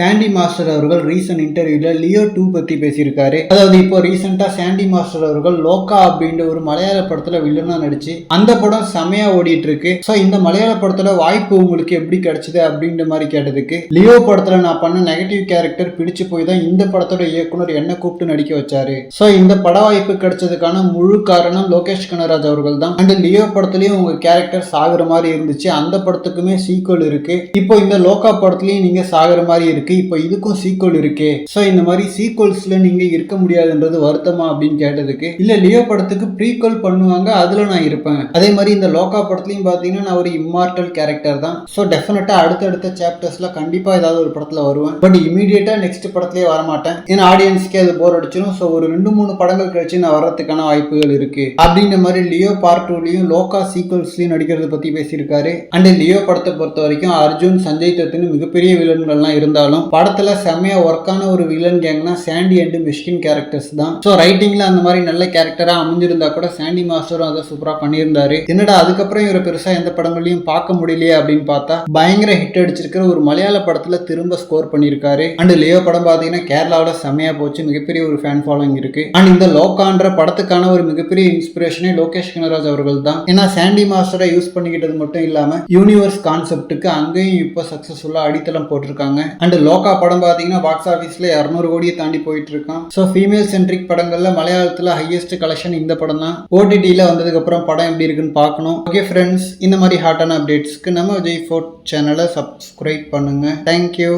Chandy master அவர்கள் recent இன்டர்வியூல Leo two பத்தி பேசியிருக்காரு. அதாவது இப்போ ரீசெண்டா சாண்டி மாஸ்டர் அவர்கள் லோக்கா அப்படின்ற ஒரு மலையாள படத்துல வில்லனா நடிச்சு அந்த படம் செமையா ஓடிட்டு இருக்கு ஸோ இந்த மலையாள படத்துல வாய்ப்பு உங்களுக்கு எப்படி கிடைச்சது அப்படின்ற மாதிரி கேட்டதுக்கு லியோ படத்துல நான் பண்ண நெகட்டிவ் கேரக்டர் பிடிச்சு போய் தான் இந்த படத்தோட இயக்குனர் என்ன கூப்பிட்டு நடிக்க வச்சாரு. ஸோ இந்த பட வாய்ப்பு கிடைச்சதுக்கான முழு காரணம் லோகேஷ் கனராஜ் அவர்கள் தான். அண்ட் லியோ படத்துலயும் உங்க கேரக்டர் சாகுற மாதிரி இருந்துச்சு. அந்த படத்துக்குமே சீக்வல் இருக்கு. இப்போ இந்த லோகா படத்துலயும் நீங்க சாகுற மாதிரி இருக்கு. இப்போ இதுக்கும் சீக்வல் இருக்கே. ஸோ இந்த மாதிரி சீக்வல்ஸ்ல நீங்க இருக்க முடியாதுன்றது வருத்தமா அப்படின்னு கேட்டதுக்கு இல்ல லியோ படத்துக்கு ப்ரீக்வல் பண்ணுவாங்க அதுல நான் இருப்பேன். அதே மாதிரி இந்த லோகா படத்துலயும் பாத்தீங்கன்னா நான் ஒரு இம்மார்டல் கேரக்டர் தான். ஸோ டெஃபினட்டா அடுத்தடுத்த சாப்டர்ஸ்ல கண்டிப்பா ஏதாவது ஒரு படத்துல வருவேன். பட் இமீடியட்டா நெக்ஸ்ட் படத்துலயே வரமாட்டேன். ஏன்னா ஆடியன்ஸ்க்கே அது போர் அடிச்சிடும் ஸோ ஒரு ரெண்டு மூணு படங்கள் கழிச்சு நான் வர்றதுக்கான வாய்ப்புகள் இருக்கு. அப்படின்ற மாதிரி லியோ பார்ட் டூலையும் லோகா சீக்வல்ஸ்லையும் நடிக்கிறத பத்தி பேசியிருக்காரு. அண்ட் லியோ படத்தை பொறுத்த வரைக்கும் அர்ஜுன் சஞ்சய் தத்துன்னு மிகப்பெரிய வில்லன்கள்லாம் இருந்தாலும் படத்துல செம்மையா ஒர்க்கான ஒரு வில்லன் கேங்னா சாண்டி அண்ட் மிஷ்கின் கேரக்டர்ஸ் தான். ஸோ ரைட்டிங்ல அந்த மாதிரி நல்ல கேரக்டரா அமைஞ்சிருந்தா கூட சாண்டி மாஸ்டரும் அதை சூப்பரா பண்ணியிருந்தாரு. என்னடா அதுக்கப்புறம் இவரை பெருசா எந்த படங்களையும் பார்க்க முடியலையே அப்படின்னு பார்த்தா பயங்கர ஹிட் அடிச்சிருக்கிற ஒரு மலையாள படத்துல திரும்ப ஸ்கோர் பண்ணியிருக்காரு. அண்ட் லியோ படம் பார்த்தீங்கன்னா கேரளாவில் செம்மையா போச்சு. மிகப்பெரிய ஒரு ஃபேன் ஃபாலோயிங் இருக்கு. அண்ட் இந்த லோகான்ற படத்துக்கான ஒரு மிகப்பெரிய இன்ஸ்பிரேஷனே லோகேஷ் கனராஜ் அவர்கள் தான். ஏன்னா சாண்டி மாஸ்டரை யூஸ் பண்ணிக்கிட்டது மட்டும் இல்லாம யூனிவர்ஸ் கான்செப்ட்டுக்கு அங்கேயும் இப்போ சக்சஸ்ஃபுல்லா அடித்தளம் போட்டிருக்காங்க. அண்ட் லோகா படம் பார்த்தீங்கன்னா பாக்ஸ் ஆஃபீஸில் இரநூறு கோடியை தாண்டி போயிட்டு இருக்கான் ஸோ ஃபீமேல் சென்ட்ரிக் படங்களில் மலையாளத்தில் ஹையஸ்ட் கலெக்ஷன் இந்த படம் தான். ஓடிடியில் வந்ததுக்கப்புறம் படம் எப்படி இருக்குன்னு பார்க்கணும். ஓகே ஃப்ரெண்ட்ஸ் இந்த மாதிரி ஹாட்டான அப்டேட்ஸ்க்கு நம்ம விஜய் ஃபோர்ட் சேனலை சப்ஸ்கிரைப் பண்ணுங்க. Thank you